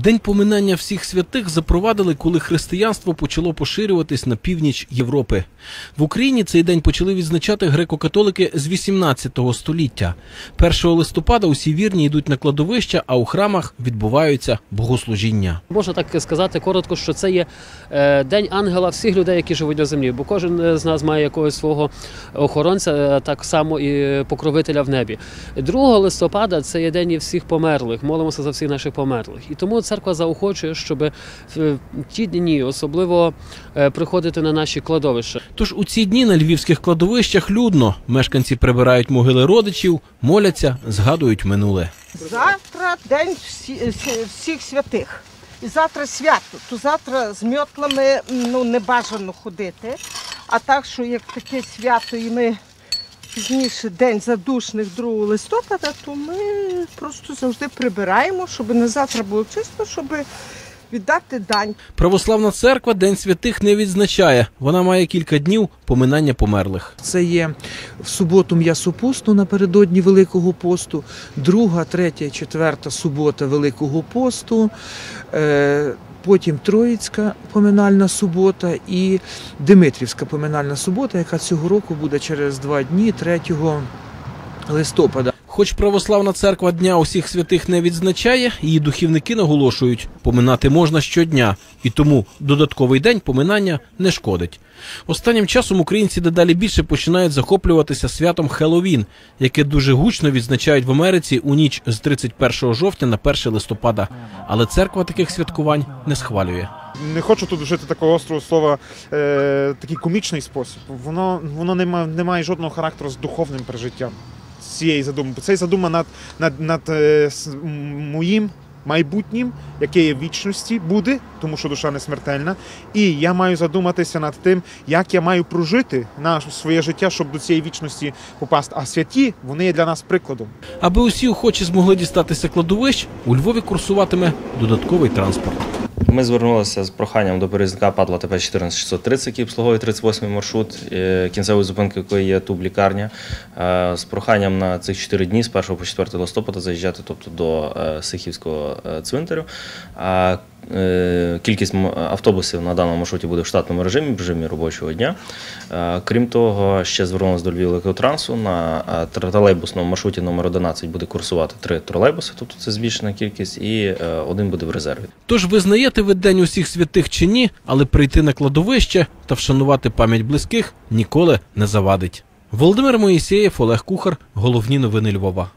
День поминання всіх святих запровадили, коли християнство почало поширюватись на північ Європи. В Україні цей день почали відзначати греко-католики з 18 століття. 1 листопада усі вірні йдуть на кладовища, а у храмах відбуваються богослужіння. Можна так сказати коротко, що це є е, день ангела всіх людей, які живуть на землі, бо кожен з нас має якогось свого охоронця, е, так само і покровителя в небі. 2 листопада це є день всіх померлих. Молимося за всіх наших померлих. І тому церква заохочує, щоб в ті дні особливо е, приходити на наші кладовища. Тож у ці дні на львівських кладовищах людно. Мешканці прибирають могили родичів, моляться, згадують минуле. Завтра день всі, всі- всіх святих. І завтра свято. То завтра з мьотлами ну, не бажано ходити. А так, що як таке свято, і ми пізніше день задушних 2 листопада, то ми просто завжди прибираємо, щоб на завтра було чисто, щоб віддати дань. Православна церква День святих не відзначає. Вона має кілька днів поминання померлих. Це є в суботу м'ясо посту напередодні Великого посту, друга, третя, четверта субота Великого посту, е, потім Троїцька поминальна субота і Димитрівська поминальна субота, яка цього року буде через два дні, 3 листопада. Хоч православна церква Дня усіх святих не відзначає, її духівники наголошують, поминати можна щодня, і тому додатковий день поминання не шкодить. Останнім часом українці дедалі більше починають захоплюватися святом Хеллоуін, яке дуже гучно відзначають в Америці у ніч з 31 жовтня на 1 листопада. Але церква таких святкувань не схвалює. Не хочу тут вжити такого острого слова, е, такий комічний спосіб. Воно, воно не, має, не має жодного характеру з духовним пережиттям цієї задуми. Це задума над, над, над е, моїм майбутнім, яке є в вічності, буде, тому що душа не смертельна. І я маю задуматися над тим, як я маю прожити на своє життя, щоб до цієї вічності попасти. А святі вони є для нас прикладом. Аби усі охочі змогли дістатися кладовищ, у Львові курсуватиме додатковий транспорт. Ми звернулися з проханням до перевізника Падла ТП 14630, який обслуговує 38 маршрут, кінцевою кінцевої зупинки якої є туб лікарня, е, з проханням на цих 4 дні з 1 по 4 листопада заїжджати тобто, до е, Сихівського е, цвинтарю. Е, кількість автобусів на даному маршруті буде в штатному режимі, в режимі робочого дня. Е, Крім того, ще звернулися до Львів Електротрансу. На е, тролейбусному маршруті номер 11 буде курсувати три тролейбуси, тобто це збільшена кількість, і один буде в резерві. Тож визнаєте ви День усіх святих чи ні, але прийти на кладовище та вшанувати пам'ять близьких ніколи не завадить. Володимир Моїсеєв, Олег Кухар, головні новини Львова.